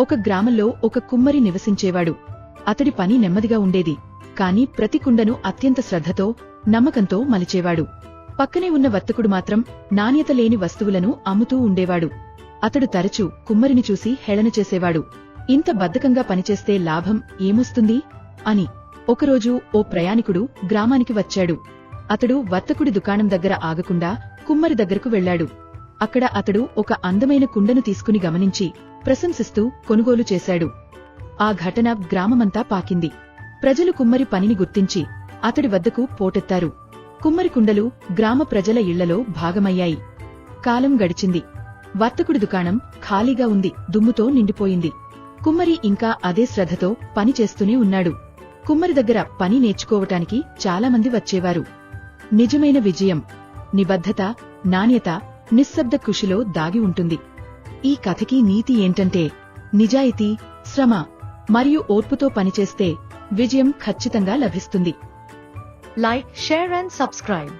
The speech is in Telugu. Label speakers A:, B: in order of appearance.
A: ఒక గ్రామంలో ఒక కుమ్మరి నివసించేవాడు. అతడి పని నెమ్మదిగా ఉండేది. కాని ప్రతి కుండను అత్యంత శ్రద్ధతో నమ్మకంతో మలిచేవాడు. పక్కనే ఉన్న వర్తకుడు మాత్రం నాణ్యత లేని వస్తువులను అమ్ముతూ ఉండేవాడు. అతడు తరచూ కుమ్మరిని చూసి హేళన చేసేవాడు. ఇంత బద్ధకంగా పనిచేస్తే లాభం ఏమొస్తుంది అని. ఒకరోజు ఓ ప్రయాణికుడు గ్రామానికి వచ్చాడు. అతడు వర్తకుడి దుకాణం దగ్గర ఆగకుండా కుమ్మరి దగ్గరకు వెళ్ళాడు అక్కడ అతడు ఒక అందమైన కుండను తీసుకుని గమనించి ప్రశంసిస్తూ కొనుగోలు చేశాడు. ఆ ఘటన గ్రామమంతా పాకింది. ప్రజలు కుమ్మరి పనిని గుర్తించి అతడి వద్దకు పోటెత్తారు. కుమ్మరి కుండలు గ్రామ ప్రజల ఇళ్ళలో భాగమయ్యాయి. కాలం గడిచింది. వర్తకుడి దుకాణం ఖాళీగా ఉంది. దుమ్ముతో నిండిపోయింది. కుమ్మరి ఇంకా అదే శ్రద్ధతో పని చేస్తూనే ఉన్నాడు. కుమ్మరి దగ్గర పని నేర్చుకోవటానికి చాలామంది వచ్చేవారు. నిజమైన విజయం నిబద్ధత నాణ్యత నిశ్శబ్ద కృషిలో దాగి ఉంటుంది. ఈ కథకి నీతి ఏంటంటే నిజాయితీ శ్రమ మరియు ఓర్పుతో పనిచేస్తే విజయం ఖచ్చితంగా లభిస్తుంది.
B: Like share and subscribe.